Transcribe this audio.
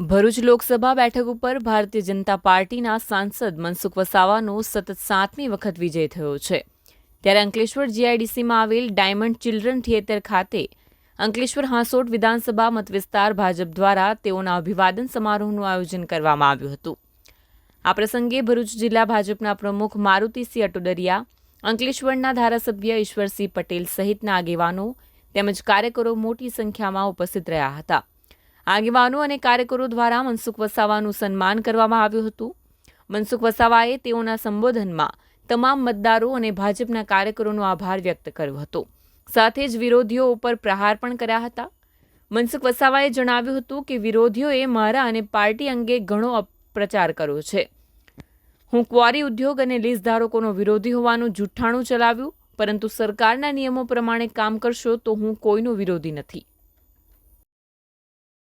ભરૂચ લોકસભા બેઠક ઉપર ભારતીય જનતા પાર્ટીના સાંસદ મનસુખ વસાવાનો સતત સાતમી વખત વિજય થયો છે. ત્યારે અંકલેશ્વર જીઆઈડીસીમાં આવેલ ડાયમંડ ચિલ્ડ્રન થિયેટર ખાતે અંકલેશ્વર હાંસોટ વિધાનસભા મતવિસ્તાર ભાજપ દ્વારા તેઓના અભિવાદન સમારોહનું આયોજન કરવામાં આવ્યું હતું. આ પ્રસંગે ભરૂચ જિલ્લા ભાજપના પ્રમુખ મારુતિસિંહ અટોડરિયા અંકલેશ્વરના ધારાસભ્ય ઈશ્વરસિંહ પટેલ સહિતના આગેવાનો તેમજ કાર્યકરો મોટી સંખ્યામાં ઉપસ્થિત રહ્યા હતા. આગેવાનો અને કાર્યકરો દ્વારા મનસુખ વસાવાનું સન્માન કરવામાં આવ્યું હતું. મનસુખ વસાવાએ તેઓના સંબોધનમાં તમામ મતદારો અને ભાજપના કાર્યકરોનો આભાર વ્યક્ત કર્યો હતો. સાથે જ વિરોધીઓ ઉપર પ્રહાર પણ કર્યા હતા. મનસુખ વસાવાએ જણાવ્યું હતું કે વિરોધીઓએ મારા અને પાર્ટી અંગે ઘણો અપપ્રચાર કર્યો છે. હું ક્વારી ઉદ્યોગ અને લીઝ ધારકોનો વિરોધી હોવાનું જૂઠ્ઠાણું ચલાવ્યું, પરંતુ સરકારના નિયમો પ્રમાણે કામ કરશો તો હું કોઈનો વિરોધી નથી.